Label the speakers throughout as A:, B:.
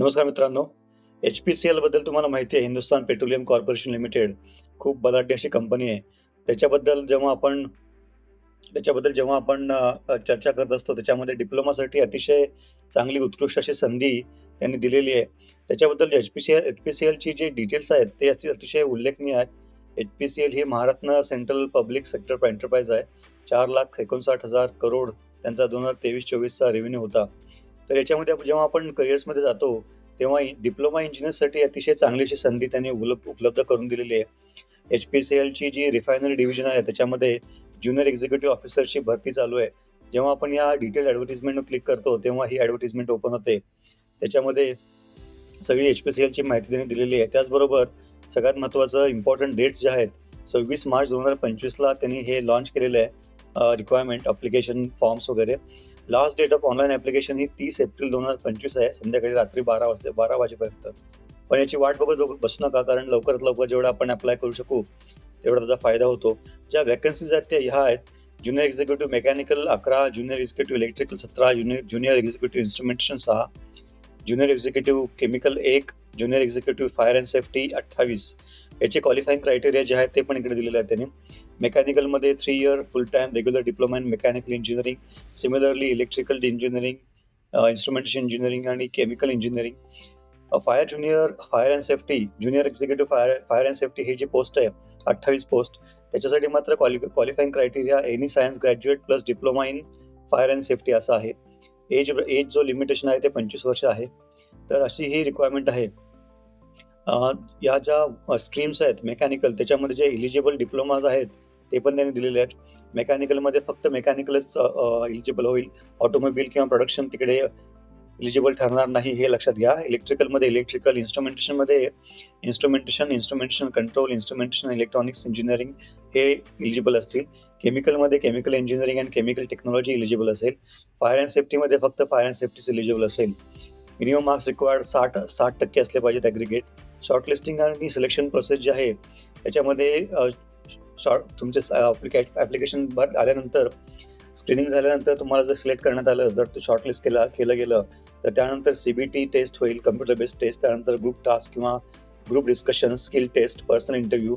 A: नमस्कार मित्रांनो H P C एलबद्दल तुम्हाला माहिती आहे हिंदुस्तान पेट्रोलियम कॉर्पोरेशन लिमिटेड खूप बलाढ्य अशी कंपनी आहे. त्याच्याबद्दल जेव्हा आपण त्याच्याबद्दल जेव्हा आपण चर्चा करत असतो त्याच्यामध्ये डिप्लोमासाठी अतिशय चांगली उत्कृष्ट अशी संधी त्यांनी दिलेली आहे. त्याच्याबद्दल H P C L H P C एलची जे डिटेल्स आहेत ते अतिशय उल्लेखनीय आहेत. एच पी सी एल ही Maharatna central public sector enterprise आहे. चार लाख एकोणसाठ हजार करोड त्यांचा दोन हजार तेवीस चोवीसचा रेव्हेन्यू होता. तर याच्यामध्ये जेव्हा आपण करिअर्समध्ये जातो तेव्हा डिप्लोमा इंजिनियर्ससाठी अतिशय चांगली अशी संधी त्यांनी उपलब्ध उपलब्ध करून दिलेली आहे. एच पी सी एलची जी रिफायनरी डिव्हिजन आहे त्याच्यामध्ये ज्युनियर एक्झिक्युटिव्ह ऑफिसरची भरती चालू आहे. जेव्हा आपण या डिटेल ॲडव्हर्टिजमेंटवर क्लिक करतो तेव्हा ही ॲडव्हर्टिजमेंट ओपन होते. त्याच्यामध्ये सगळी एच पी सी एलची माहिती त्यांनी दिलेली आहे. त्याचबरोबर सगळ्यात महत्त्वाचं इम्पॉर्टंट डेट्स जे आहेत सव्वीस मार्च दोन हजार पंचवीसला त्यांनी हे लॉन्च केलेलं आहे रिक्वायरमेंट अप्लिकेशन फॉर्म्स वगैरे. Last date of online application ही तीस एप्रिल दोन हजार पंचवीस आहे. संध्याकाळी रात्री बारा वाजता बारा वाजेपर्यंत. पण याची वाट बघत बघू बसू नका कारण लवकरात लवकर जेवढा आपण अप्लाय करू शकू तेवढा त्याचा फायदा होतो. ज्या वॅकन्सीज आहेत त्या ह्या आहेत. ज्युनियर एक्झिक्युटिव्ह मेकॅनिकल अकरा ज्युनियर एक्झिक्युटिव्ह इलेक्ट्रिकल सतरा ज्युनियर ज्युनियर एक्झिक्युटिव्ह इन्स्ट्रुमेंटेशन सहा. ज्युनियर एक्झिक्युटिव्ह केमिकल एक junior executive fire and safety अठ्ठावीस. याचे क्वालिफाईंग क्रायटेरिया जे आहेत ते पण इकडे दिलेले आहेत त्यांनी. मेकॅनिकलमध्ये three year full time regular diploma in mechanical engineering similarly electrical engineering instrumentation engineering आणि chemical engineering fire junior fire and safety junior executive fire fire and safety ही जी पोस्ट आहे अठ्ठावीस पोस्ट त्याच्यासाठी मात्र क्वालि qualifying criteria any science graduate plus diploma in fire and safety असा आहे. Age age जो limitation आहे ते पंचवीस वर्ष आहे. तर अशी ही रिक्वायरमेंट आहे. या ज्या स्ट्रीम्स आहेत मेकॅनिकल त्याच्यामध्ये जे इलिजिबल डिप्लोमाज आहेत ते पण त्यांनी दिलेले आहेत. मेकॅनिकलमध्ये फक्त मेकॅनिकलच इलिजिबल होईल. ऑटोमोबाईल किंवा प्रोडक्शन तिकडे इलिजिबल ठरणार नाही हे लक्षात घ्या. इलेक्ट्रिकलमध्ये electrical इन्स्ट्रुमेंटेशनमध्ये instrumentation instrumentation control instrumentation electronics engineering हे इलिजिबल असतील. केमिकलमध्ये chemical engineering and chemical technology eligible असेल. फायर अँड सेफ्टीमध्ये फक्त फायर अँड सेफ्टीच इलिजिबल असेल. मिनिमम मार्क्स रिक्वायर्ड साठ साठ टक्के असले पाहिजेत ॲग्रिगेट शॉर्टलिस्टिंग आणि सिलेक्शन प्रोसेस जी आहे त्याच्यामध्ये शॉर्ट तुमचे ॲप्लिकेशन भर आल्यानंतर स्क्रीनिंग झाल्यानंतर तुम्हाला जर सिलेक्ट करण्यात आलं जर तो शॉर्टलिस्ट केला केलं गेलं तर त्यानंतर सी बी टी टेस्ट होईल कम्प्युटर बेस्ड टेस्ट त्यानंतर ग्रुप टास्क किंवा group discussion skill test personal interview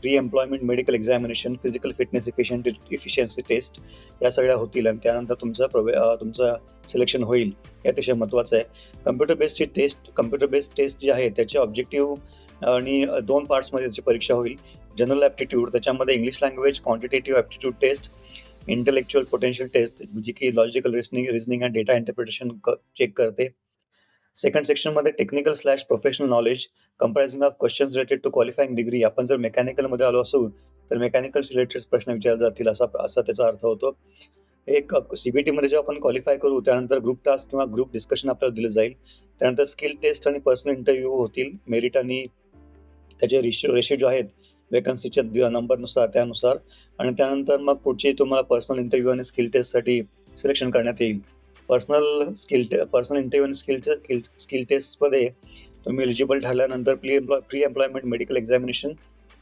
A: pre employment medical examination physical fitness efficient efficiency test या सगळ्या होतील आणि त्यानंतर तुमचं प्रवे तुमचं सिलेक्शन होईल. हे अतिशय महत्त्वाचं आहे. कम्प्युटर बेस्डची टेस्ट कम्प्युटर बेस्ड टेस्ट जी आहे त्याचे ऑब्जेक्टिव्ह आणि दोन पार्ट्समध्ये त्याची परीक्षा होईल. जनरल ॲप्टिट्यूड त्याच्यामध्ये English language quantitative aptitude test intellectual potential test जी की logical reasoning reasoning and data interpretation check करते. सेकंड सेक्शनमध्ये technical slash professional knowledge comprising of questions related to qualifying degree आपण जर मेकॅनिकलमध्ये आलो असू तर मेकॅनिकल रिलेटेड प्रश्न विचारले जातील असा असा त्याचा अर्थ होतो. एक सीबीटीमध्ये जेव्हा आपण क्वालिफाय करू त्यानंतर ग्रुप टास्क किंवा ग्रुप डिस्कशन आपल्याला दिलं जाईल. त्यानंतर स्किल टेस्ट आणि पर्सनल इंटरव्ह्यू होतील मेरिट आणि त्याचे रेशिओ रेशो जो आहेत वेकन्सीच्या नंबरनुसार त्यानुसार. आणि त्यानंतर मग पुढची तुम्हाला पर्सनल इंटरव्ह्यू आणि स्किल टेस्टसाठी सिलेक्शन करण्यात येईल. पर्सनल स्किल टे पर्सनल इंटरव्ह्यू आणि स्किल स्किल स्किल टेस्टमध्ये तुम्ही एलिजिबल ठरल्यानंतर pre employ pre employment medical examination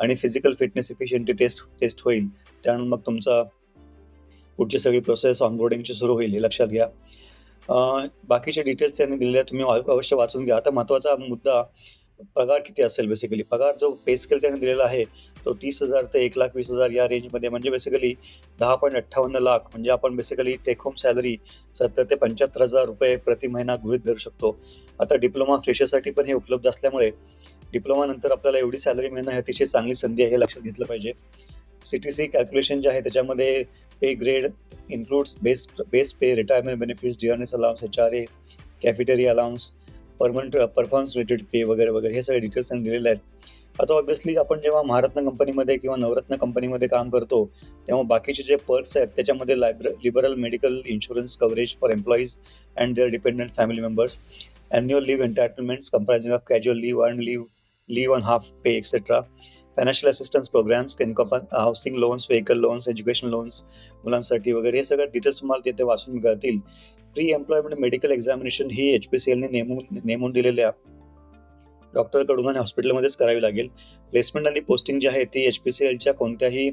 A: आणि physical fitness efficiency test test होईल. त्यानंतर मग तुमचा पुढची सगळी प्रोसेस ऑनबोर्डिंगची सुरू होईल हे लक्षात घ्या. बाकीचे डिटेल्स त्यांनी दिलेले तुम्ही अवश्य वाचून घ्या. आता महत्त्वाचा मुद्दा पगार किती असेल बेसिकली पगार जो पे स्केल त्याने दिलेला आहे तो तीस हजार ते एक लाख वीस हजार या रेंजमध्ये म्हणजे बेसिकली दहा पॉईंट अठ्ठावन्न लाख. म्हणजे आपण बेसिकली टेक होम सॅलरी सत्तर ते पंच्याहत्तर हजार रुपये प्रति महिना गृहित धरू शकतो. आता डिप्लोमा फ्रेशरसाठी पण हे उपलब्ध असल्यामुळे डिप्लोमानंतर आपल्याला एवढी सॅलरी मिळणं ही अतिशय चांगली संधी आहे हे लक्षात घेतलं पाहिजे. सी टी सी कॅल्क्युलेशन जे आहे त्याच्यामध्ये pay grade includes base base pay retirement benefits dearness allowance H R A cafeteria allowance permanent performance related pay वगैरे वगैरे हे सगळे डिटेल्स त्यांनी दिलेले आहेत आता ऑब्व्हियसली आपण जेव्हा महारत्न कंपनीमध्ये किंवा नवरत्न कंपनीमध्ये काम करतो तेव्हा बाकीचे जे पर्क्स आहेत त्याच्यामध्ये लायब्र liberal medical insurance coverage for employees and their dependent family members annual leave entitlements comprising of casual leave, earned leave, leave on half pay, etc. Financial assistance programmes income housing loans vehicle loans education loans मुलांसाठी वगैरे हे सगळं details तुम्हाला तिथे वाचून मिळतील pre employment medical examination ही H P C एलने नेमून नेमून दिलेल्या डॉक्टरकडून आणि हॉस्पिटलमध्येच करावी लागेल. प्लेसमेंट आणि पोस्टिंग जी आहे ती एच पी सी एलच्या कोणत्याही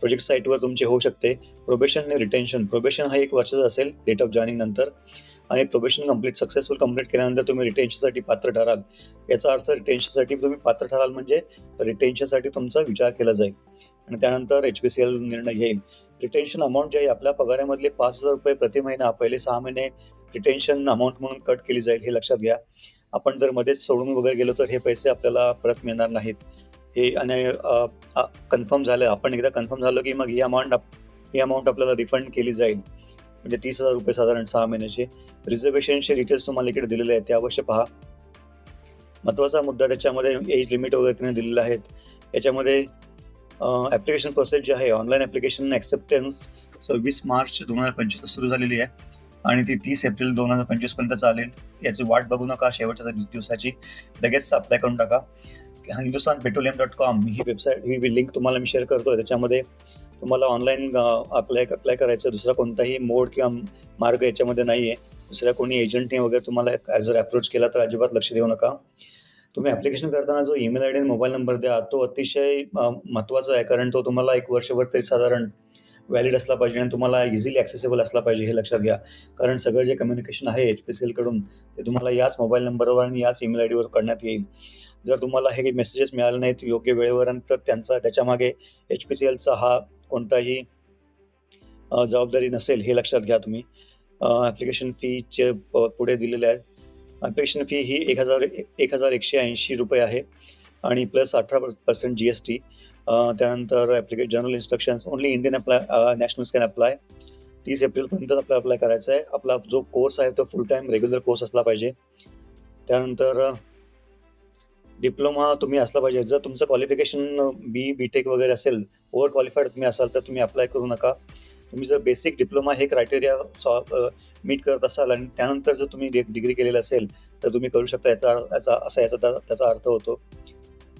A: प्रोजेक्ट साईटवर तुमची होऊ शकते. प्रोबेशन आणि रिटेन्शन प्रोबेशन हा एक वर्षाचा असेल डेट ऑफ जॉईनिंग नंतर. आणि प्रोबेशन कंप्लीट सक्सेसफुल कंप्लीट केल्यानंतर तुम्ही रिटेन्शनसाठी पात्र ठराल. याचा अर्थ रिटेन्शनसाठी तुम्ही पात्र ठराल म्हणजे रिटेन्शनसाठी तुमचा विचार केला जाईल. आणि त्यानंतर एच पी सी एल निर्णय घेईल. रिटेन्शन अमाऊंट जे आहे आपल्या पगारामधले पाच हजार रुपये प्रति महिना पहिले सहा महिने रिटेन्शन अमाऊंट म्हणून कट केली जाईल हे लक्षात घ्या. आपण जर मध्येच सोडून वगैरे गेलो तर हे पैसे आपल्याला परत मिळणार नाहीत. हे आणि कन्फर्म झालं आपण एकदा कन्फर्म झालं की मग ही अमाऊंट ही अमाऊंट आपल्याला रिफंड केली जाईल. म्हणजे तीस हजार रुपये साधारण सहा महिन्याचे. रिझर्वेशनचे डिटेल्स तुम्हाला इकडे दिलेले आहेत ते अवश्य पहा. महत्त्वाचा मुद्दा त्याच्यामध्ये एज लिमिट वगैरे त्याने दिलेला आहेत याच्यामध्ये ॲप्लिकेशन प्रोसेस जी आहे ऑनलाईन ॲप्लिकेशन ॲक्सेप्टन्स सव्वीस मार्च दोन हजार पंचवीस सुरू झालेली आहे. आणि ती तीस एप्रिल दोन हजार पंचवीसपर्यंत चालेल. याची वाट बघू नका शेवटच्या दिवसाची. लगेच अप्लाय करून टाका. हिंदुस्तान पेट्रोलियम डॉट कॉम ही वेबसाईट ही लिंक तुम्हाला मी शेअर करतोय. त्याच्यामध्ये तुम्हाला ऑनलाईन अप्लाय अप्लाय करायचं दुसरा कोणताही मोड किंवा मार्ग याच्यामध्ये नाही आहे दुसऱ्या कोणी एजंटने वगैरे तुम्हाला जर अप्रोच केला तर अजिबात लक्ष देऊ नका. तुम्ही ॲप्लिकेशन करताना जो ईमेल आय डी आणि मोबाईल नंबर द्या तो अतिशय महत्त्वाचा आहे. कारण तो तुम्हाला एक वर्षभर तरी साधारण व्हॅलिड असला पाहिजे आणि तुम्हाला इझिली ॲक्सेसेबल असला पाहिजे हे लक्षात घ्या. कारण सगळं जे कम्युनिकेशन आहे एच पी सी एलकडून ते तुम्हाला याच मोबाईल नंबरवर आणि याच ईमेल आय डीवर करण्यात येईल. जर तुम्हाला हे मेसेजेस मिळाले नाहीत योग्य वेळेवर तर त्यांचा त्याच्यामागे एच पी सी एलचा हा कोणताही जबाबदारी नसेल हे लक्षात घ्या तुम्ही. ॲप्लिकेशन फीचे पुढे दिलेले आहेत. ॲप्लिकेशन फी ही एक हजार एक हजार एकशे ऐंशी रुपये आहे. आणि प्लस अठरा पर्सेंट जी एस टी त्यानंतर ॲप्लिके general instructions only Indian apply nationals can apply तीस एप्रिलपर्यंत आपला अप्लाय करायचा आहे. आपला जो कोर्स आहे तो फुल टाईम रेग्युलर कोर्स असला पाहिजे. त्यानंतर डिप्लोमा तुम्ही असला पाहिजे. जर तुमचं क्वालिफिकेशन बी बी टेक वगैरे असेल ओव्हर क्वालिफाईड तुम्ही असाल तर तुम्ही अप्लाय करू नका. तुम्ही जर बेसिक डिप्लोमा हे क्रायटेरिया सॉ मीट करत असाल आणि त्यानंतर जर तुम्ही डिग्री केलेलं असेल तर तुम्ही करू शकता याचा याचा असा याचा त्याचा अर्थ होतो.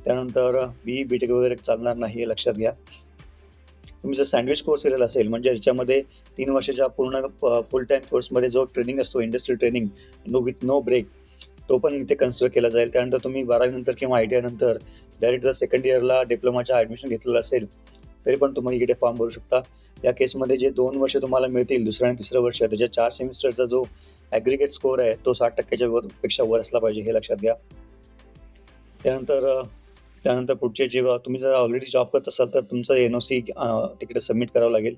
A: त्यानंतर बी बी टेक वगैरे चालणार नाही हे लक्षात घ्या. तुम्ही जर सँडविच कोर्स केलेला असेल म्हणजे ज्याच्यामध्ये तीन वर्षाच्या पूर्ण फुल टाईम कोर्समध्ये जो ट्रेनिंग असतो industry training no with no break तो पण इथे कन्सिडर केला जाईल. त्यानंतर तुम्ही बारावीनंतर किंवा आय टी नंतर डायरेक्ट जर सेकंड इयरला डिप्लोमाच्या ॲडमिशन घेतलेलं असेल तरी पण तुम्ही इकडे फॉर्म भरू शकता. या केसमध्ये जे दोन वर्ष तुम्हाला मिळतील दुसरं आणि तिसरं वर्ष त्याच्या चार सेमिस्टरचा जो ॲग्रिगेट स्कोअर आहे तो साठ टक्क्याच्या वर पेक्षा वर असला पाहिजे हे लक्षात घ्या. त्यानंतर त्यानंतर पुढचे जेव्हा तुम्ही जर ऑलरेडी जॉब करत असाल तर तुमचं एन ओ सी तिकडे सबमिट करावं लागेल.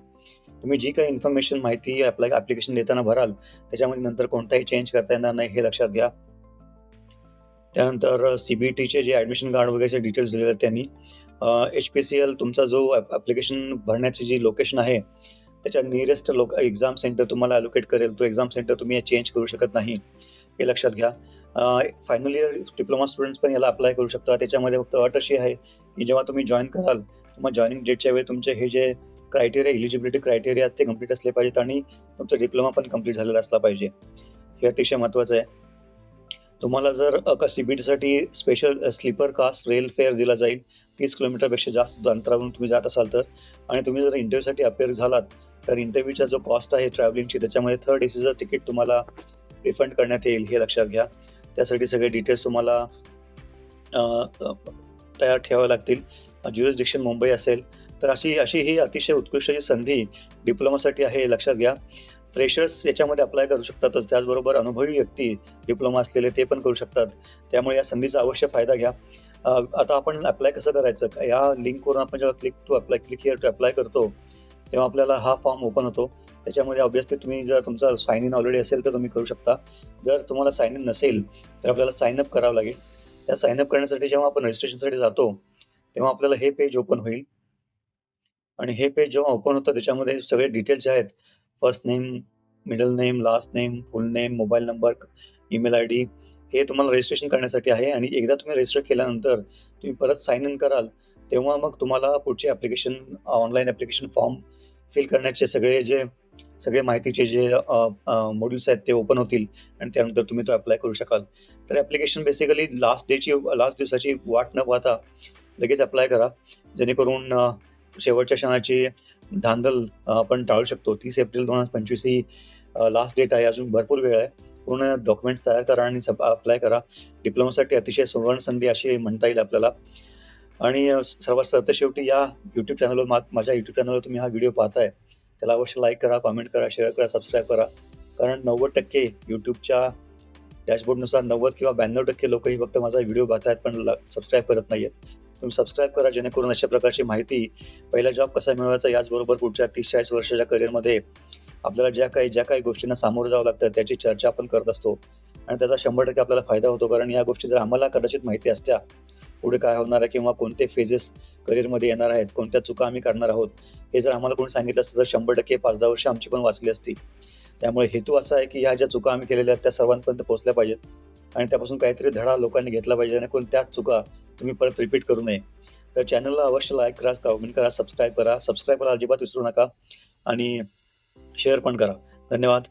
A: तुम्ही जी काही इन्फॉर्मेशन माहिती अप्लाय ॲप्लिकेशन देताना भराल त्याच्यामध्ये नंतर कोणताही चेंज करता येणार नाही हे लक्षात घ्या. त्यानंतर सी बी टीचे जे ॲडमिशन कार्ड वगैरेचे डिटेल्स दिलेले आहेत त्यांनी एच पी सी एल तुमचा जो ॲप्लिकेशन भरण्याची जी लोकेशन आहे त्याच्या नियरेस्ट लोक एक्झाम सेंटर तुम्हाला अलोकेट करेल. तो एक्झाम सेंटर तुम्ही चेंज करू शकत नाही. हे लक्षात घ्या. फायनल इयर डिप्लोमा स्टुडंट्स पण याला अप्लाय करू शकता. त्याच्यामध्ये फक्त अट अशी आहे की जेव्हा तुम्ही जॉईन कराल तुम्हाला जॉईनिंग डेटच्या वेळी तुमचे हे जे क्रायटेरिया इलिजिबिलिटी क्रायटेरिया ते कंप्लीट असले पाहिजेत आणि तुमचा डिप्लोमा पण कंप्लीट झालेला असला पाहिजे. हे अतिशय महत्त्वाचं आहे. तुम्हाला जर का सी बी टीसाठी special sleeper cost rail fare दिला जाईल तीस किलोमीटरपेक्षा जास्त अंतरावरून तुम्ही जात असाल तर. आणि तुम्ही जर इंटरव्ह्यूसाठी अपेअर झालात तर इंटरव्ह्यूचा जो कॉस्ट आहे ट्रॅव्हलिंगची त्याच्यामध्ये थर्ड एसीचं तिकीट तुम्हाला रिफंड करण्यात येईल हे लक्षात घ्या. त्यासाठी सगळे डिटेल्स तुम्हाला तयार ठेवावे लागतील. ज्युरिस्डिक्शन मुंबई असेल तर अशी अशी ही अतिशय उत्कृष्ट संधी डिप्लोमासाठी आहे लक्षात घ्या. फ्रेशर्स याच्यामध्ये अप्लाय करू शकतातच. त्याचबरोबर अनुभवी व्यक्ती डिप्लोमा असलेले ते पण करू शकतात. त्यामुळे या संधीचा अवश्य फायदा घ्या. आता आपण अप्लाय कसं करायचं? या लिंकवरून आपण जेव्हा click to apply click here to apply करतो तेव्हा आपल्याला हा फॉर्म ओपन होतो. त्याच्यामध्ये ऑब्वियसली तुम्ही जर तुमचा साईन इन ऑलरेडी असेल तर तुम्ही करू शकता. जर तुम्हाला साईन इन नसेल तर आपल्याला साईन अप करावं लागेल. त्या साईन अप करण्यासाठी जेव्हा आपण रजिस्ट्रेशनसाठी जातो तेव्हा आपल्याला हे पेज ओपन होईल. आणि हे पेज जेव्हा ओपन होतं त्याच्यामध्ये सगळे डिटेल्स जे आहेत first name middle name last name full name mobile number email I D हे तुम्हाला रजिस्ट्रेशन करण्यासाठी आहे. आणि एकदा तुम्ही रजिस्टर केल्यानंतर तुम्ही परत साईन इन कराल तेव्हा मग तुम्हाला पुढचे application online application form fill करण्याचे सगळे जे सगळे माहितीचे जे मॉड्यूल्स आहेत ते ओपन होतील. आणि त्यानंतर तुम्ही तो अप्लाय करू शकाल. तर ॲप्लिकेशन बेसिकली लास्ट डेची लास्ट दिवसाची वाट न पाहता लगेच अप्लाय करा. जेणेकरून शेवटच्या क्षणाची धांदल आपण टाळू शकतो. तीस एप्रिल दोन हजार पंचवीस ही लास्ट डेट आहे. अजून भरपूर वेळ आहे. पूर्ण डॉक्युमेंट्स तयार करा आणि अप्लाय करा. डिप्लोमासाठी अतिशय सुवर्ण संधी अशी म्हणता येईल आपल्याला. आणि सर्वात सरत शेवटी या यूट्यूब चॅनलवर मा माझ्या यूट्यूब चॅनलवर तुम्ही हा व्हिडिओ पाहताय. त्याला अवश्य लाईक करा कॉमेंट करा शेअर करा सबस्क्राईब करा. कारण नव्वद टक्के यूट्यूबच्या डॅशबोर्डनुसार नव्वद किंवा ब्याण्णव टक्के लोकही फक्त माझा व्हिडिओ पाहतात पण सबस्क्राईब करत नाही आहेत तुम्ही सबस्क्राईब करा जेणेकरून अशा प्रकारची माहिती पहिला जॉब कसा मिळवायचा याचबरोबर पुढच्या तीस चाळीस वर्षाच्या करिअरमध्ये आपल्याला ज्या काही ज्या काही गोष्टींना सामोरं जावं लागतं त्याची चर्चा आपण करत असतो. आणि त्याचा शंभर टक्के आपल्याला फायदा होतो कारण या गोष्टी जर आम्हाला कदाचित माहिती असत्या पुढे काय होणार आहे किंवा कोणते फेजेस करिअरमध्ये येणार आहेत कोणत्या चुका आम्ही करणार आहोत हे जर आम्हाला कोणी सांगितलं असतं तर शंभर टक्के पाच दहा वर्ष आमची पण वाचली असती. त्यामुळे हेतू असा आहे की ह्या ज्या चुका आम्ही केलेल्या आहेत त्या सर्वांपर्यंत पोहोचल्या पाहिजेत. आणि त्यापासून काहीतरी धडा लोकांनी घेतला पाहिजे जेणेकरून त्याच चुका तुम्ही परत रिपीट करू नये. तर चॅनलला अवश्य लाईक करा कमेंट करा सबस्क्राईब करा. सबस्क्राईब करा अजिबात विसरू नका. आणि शेअर पण करा. धन्यवाद.